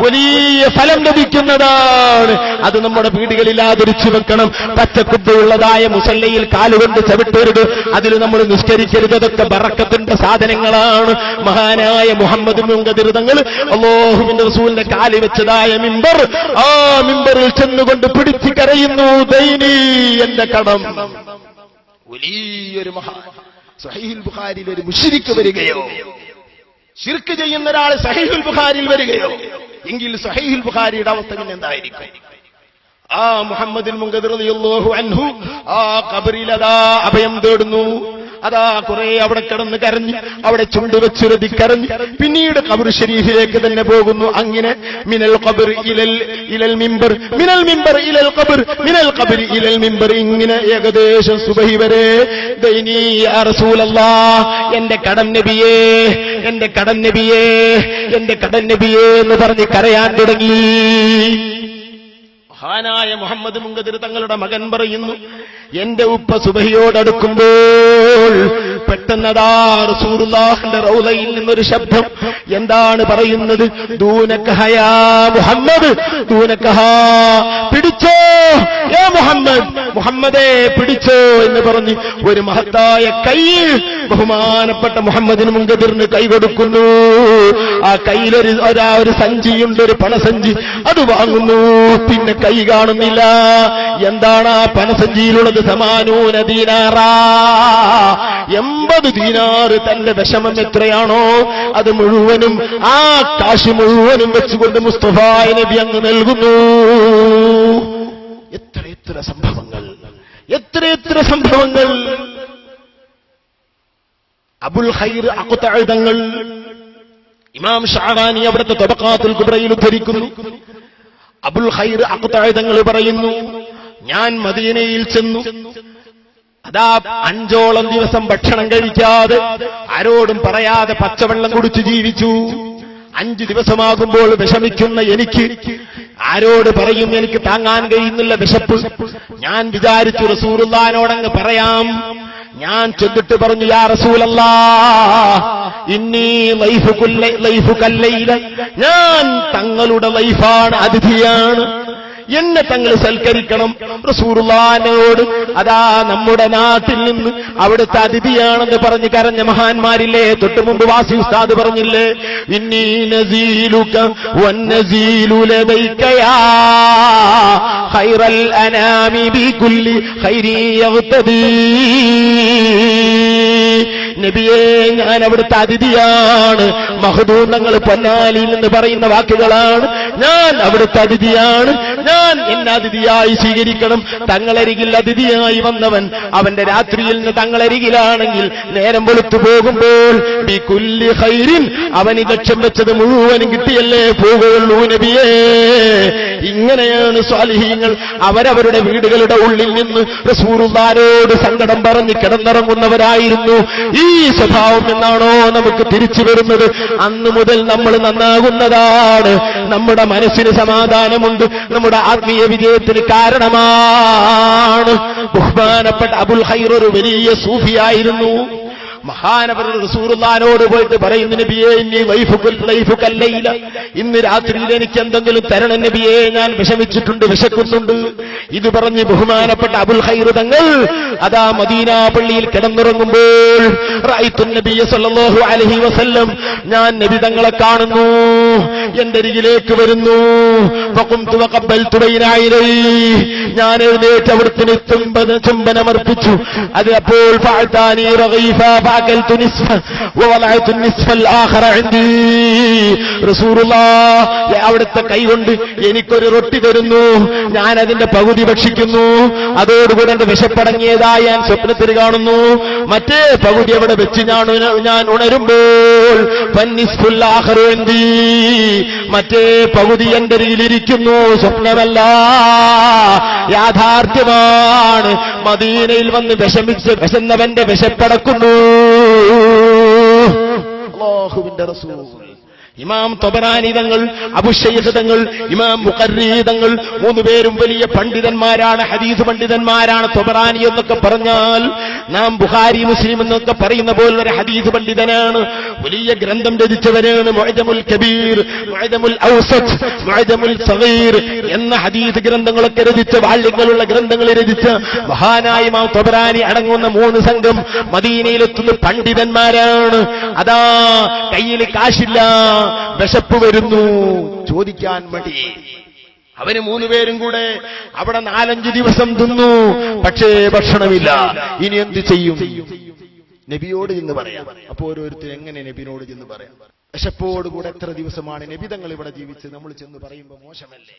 വലിയ ഫലം ലഭിക്കുന്നതാണ്. അത് നമ്മുടെ വീടുകളിൽ ആദരിച്ചു വെക്കണം. പച്ചക്കുദ്ധയുള്ളതായ മുസല്ലയിൽ കാലുകൊണ്ട് ചവിട്ടരുത്. അതിൽ നമ്മൾ നിഷ്കരിക്കരുത് അതൊക്കെ ബറക്കത്തിന്റെ സാധനങ്ങളാണ്. മഹാനായ മുഹമ്മദ് മുങ്കതിരുതങ്ങൾ അള്ളാഹുവിന്റെ റസൂലിന്റെ കാലി വെച്ചതായ മിമ്പർ ആ മിമ്പറിൽ ചെന്നുകൊണ്ട് പിടിച്ചു കരയുന്നു ദൈനി എന്റെ കടം. വലിയൊരു മഹാ സഹീൽ ബുഖാരിയിൽ ഒരു മുഷിരിക്ക് വരികയോ? ശിർക്ക് ചെയ്യുന്ന ഒരാൾ സഹീഹുൽ ബുഖാരിൽ വരികയോ എങ്കിൽ സഹീഹുൽ ബുഖാരിയുടെ അവസ്ഥ പിന്നെ എന്തായിരിക്കും? ആ മുഹമ്മദിൽ അൻഹു ആ കബറിൽ അതാ അഭയം തേടുന്നു. അതാ കുറെ അവിടെ കിടന്ന് കരഞ്ഞ് അവിടെ ചുണ്ടുവെച്ചുരതി കരഞ്ഞ് പിന്നീട് കബർ ഷരീഫിലേക്ക് തന്നെ പോകുന്നു. അങ്ങനെ മിനൽ കബർ ഇലൽ ഇലൽ മിമ്പർ മിനൽ മിമ്പർ ഇലൽ കബർ മിനൽ കബർ ഇലൽ മിമ്പർ ഇങ്ങനെ ഏകദേശം സുബഹി വരെ എന്റെ കടം നബിയേ എന്റെ കടം നബിയേ എന്റെ കടം നബിയേ എന്ന് പറഞ്ഞ് കരയാൻ തുടങ്ങി. മഹാനായ മുഹമ്മദ് മുങ്കതിർ തങ്ങളുടെ മകൻ പറയുന്നു എന്റെ ഉപ്പ സുബഹിയോടടുക്കുമ്പോൾ പെട്ടെന്നതാ റസൂറുല്ലാഹിന്റെ റൗലയിൽ നിന്നൊരു ശബ്ദം എന്താണ് പറയുന്നത്? ദൂനക്കഹയാ മുഹമ്മദ് ദൂനക്കഹാ പിടിച്ചോ മുഹമ്മദ് മുഹമ്മദേ പിടിച്ചോ എന്ന് പറഞ്ഞ് ഒരു മഹത്തായ കൈ ബഹുമാനപ്പെട്ട മുഹമ്മദിന് മുങ്കതിറിന് കൈ കൊടുക്കുന്നു. ആ കയ്യിലൊരു ഒരാ ഒരു സഞ്ചിയുണ്ട് ഒരു പണസഞ്ചി. അത് വാങ്ങുന്നു. പിന്നെ കൈ കാണുന്നില്ല. എന്താണ് ആ പണസഞ്ചിയിലുള്ളത്? സമാനൂന ദീനാറാ. എൺപത് ദീനാറ് തന്റെ വിഷമം എത്രയാണോ അത് മുഴുവനും ആ കാശ് മുഴുവനും വെച്ചുകൊണ്ട് മുസ്തഫ നബി അങ്ങ് നൽകുന്നു. എത്ര എത്ര സംഭവങ്ങൾ എത്ര എത്ര സംഭവങ്ങൾ. അബുൽ ഹൈർ അക്കുതായുധങ്ങൾ ഇമാം ഷാറാനി അവിടുത്തെ തൊബക്കാത്തുൽ കുബ്രയിൽ ഉദ്ധരിക്കുന്നു. അബുൽ ഹൈർ അക്കുതായുധങ്ങൾ പറയുന്നു ഞാൻ മദീനയിൽ ചെന്നു. അതാ അഞ്ചോളം ദിവസം ഭക്ഷണം കഴിക്കാതെ ആരോടും പറയാതെ പച്ചവെള്ളം കുടിച്ചു ജീവിച്ചു. അഞ്ച് ദിവസമാകുമ്പോൾ വിഷമിക്കുന്ന എനിക്ക് ആരോട് പറയും എനിക്ക് താങ്ങാൻ കഴിയുന്നില്ല വിശപ്പ്? ഞാൻ വിചാരിച്ചു റസൂറുല്ലാനോടങ്ങ് പറയാം. ഞാൻ ചെന്നിട്ട് പറഞ്ഞു യാ റസൂലല്ലാ ഇന്നീ ലൈഫ് കുല്ല- ലൈഫ് കല്ലയില ഞാൻ തങ്ങളുടെ ലൈഫാണ് അതിഥിയാണ്. എന്നെ തങ്ങൾ സൽക്കരിക്കണം. റസൂറുല്ലാനോട് അതാ നമ്മുടെ നാട്ടിൽ നിന്ന് അവിടുത്തെ അതിഥിയാണെന്ന് പറഞ്ഞ് കരഞ്ഞ മഹാന്മാരില്ലേ? തൊട്ടുമുമ്പ് വാസി ഉസ്താദ് പറഞ്ഞില്ലേ? ഹൈറൽ അനാമി ബികുല്ലി ഖൈരി യഗ്തദീ. നബിയെ ഞാൻ അവിടുത്തെ അതിഥിയാണ്. മഹദൂർണങ്ങൾ പൊന്നാലിയിൽ എന്ന് പറയുന്ന വാക്കുകളാണ്. ഞാൻ അവിടുത്തെ അതിഥിയാണ്. ഞാൻ എന്നെ അതിഥിയായി സ്വീകരിക്കണം. തങ്ങളരികിൽ അതിഥിയായി വന്നവൻ അവന്റെ രാത്രിയിൽ നിന്ന് തങ്ങളരികിലാണെങ്കിൽ നേരം വെളുത്തു പോകുമ്പോൾ അവൻ ഈ ലക്ഷ്യം വെച്ചത് മുഴുവനും കിട്ടിയല്ലേ പോകുള്ളൂ നബിയേ. ഇങ്ങനെയാണ് സ്വാലിഹീങ്ങൾ അവരവരുടെ വീടുകളുടെ ഉള്ളിൽ നിന്ന് റസൂറുദാരോട് സങ്കടം പറഞ്ഞ് കിടന്നിറങ്ങുന്നവരായിരുന്നു. ഈ സ്വഭാവം എന്നാണോ നമുക്ക് തിരിച്ചു വരുന്നത്? അന്ന് മുതൽ നമ്മൾ നന്നാകുന്നതാണ്. നമ്മുടെ മനസ്സിന് സമാധാനമുണ്ട്. നമ്മുടെ ആത്മീയ വിജയത്തിന് കാരണമാണ് ബഹുമാനപ്പെട്ട അബുൽ ഹൈർ ഒരു വലിയ സൂഫിയായിരുന്നു. മഹാനവർ പോയിട്ട് പറയുന്ന വൈഫുക്കൽ ഇന്ന് രാത്രിയിൽ എനിക്ക് എന്തെങ്കിലും തരണം നബിയെ ഞാൻ വിഷമിച്ചിട്ടുണ്ട് വിശക്കുന്നുണ്ട്. ഇത് പറഞ്ഞ് ബഹുമാനപ്പെട്ട അബുൽ ഹൈർ തങ്ങൾ അതാ മദീന പള്ളിയിൽ കിടന്നുറങ്ങുമ്പോൾ സല്ലല്ലാഹു അലൈഹി വസല്ലം ഞാൻ നബി തങ്ങളെ കാണുന്നു എന്റെ അരികിലേക്ക് വരുന്നു. ഞാൻ എഴുന്നേറ്റ് അവിടുത്തെ ചുംബന ചുംബനമർപ്പിച്ചു അത് അപ്പോൾ أكلت نصفه ووضعت النصف الآخر عندي. അവിടുത്തെ കൈകൊണ്ട് എനിക്കൊരു റൊട്ടി തരുന്നു. ഞാൻ അതിന്റെ പകുതി ഭക്ഷിക്കുന്നു. അതോടുകൂടെ എന്റെ വിശപ്പടങ്ങിയതായി ഞാൻ സ്വപ്നത്തിൽ കാണുന്നു. മറ്റേ പകുതി അവിടെ വെച്ച് ഞാൻ ഞാൻ ഉണരുമ്പോൾ മറ്റേ പകുതി എന്റെ രീതിയിലിരിക്കുന്നു സ്വപ്നമല്ല. യാഥാർത്ഥ്യമാണ്. മദീനയിൽ വന്ന് വിഷമിച്ച് വിശന്നവന്റെ വിശപ്പടക്കുന്നു. അല്ലാഹുവിന്റെ റസൂൽ. ഇമാം തൊബരാനിതങ്ങൾ അബുഷയിതങ്ങൾ ഇമാം മുഖരീതങ്ങൾ മൂന്നുപേരും വലിയ പണ്ഡിതന്മാരാണ് ഹദീസ് പണ്ഡിതന്മാരാണ്. തൊബറാനി എന്നൊക്കെ പറഞ്ഞാൽ നാം ബുഹാരി മുസ്ലിം എന്നൊക്കെ പറയുന്ന പോലെ ഒരു ഹദീസ് പണ്ഡിതനാണ്. വലിയ ഗ്രന്ഥം രചിച്ചവരാണ് മുഅജമുൽ കബീർ മുഅജമുൽ ഔസത്ത് മുഅജമുൽ സവീർ എന്ന ഹദീസ് ഗ്രന്ഥങ്ങളൊക്കെ രചിച്ച ബാല്യങ്ങളുള്ള ഗ്രന്ഥങ്ങൾ രചിച്ച മഹാനായി മാം തൊബറാനി അടങ്ങുന്ന മൂന്ന് സംഘം മദീനയിലെത്തുന്ന പണ്ഡിതന്മാരാണ്. അതാ കയ്യിൽ കാശില്ല വിശപ്പ് വരുന്നു. ചോദിക്കാൻ മടി. അവർ മൂന്നുപേരും കൂടെ അവിടെ നാലഞ്ച് ദിവസം തിന്നു. പക്ഷേ ഭക്ഷണമില്ല. ഇനി എന്ത് ചെയ്യും? നബിയോട് ചെന്ന് പറയാം. അപ്പോ ഓരോരുത്തർ എങ്ങനെ നബിനോട് ചെന്ന് പറയാം? വിശപ്പോടുകൂടെ എത്ര ദിവസമാണ് നബിതങ്ങൾ ഇവിടെ ജീവിച്ച് നമ്മൾ ചെന്ന് പറയുമ്പോൾ മോശമല്ലേ?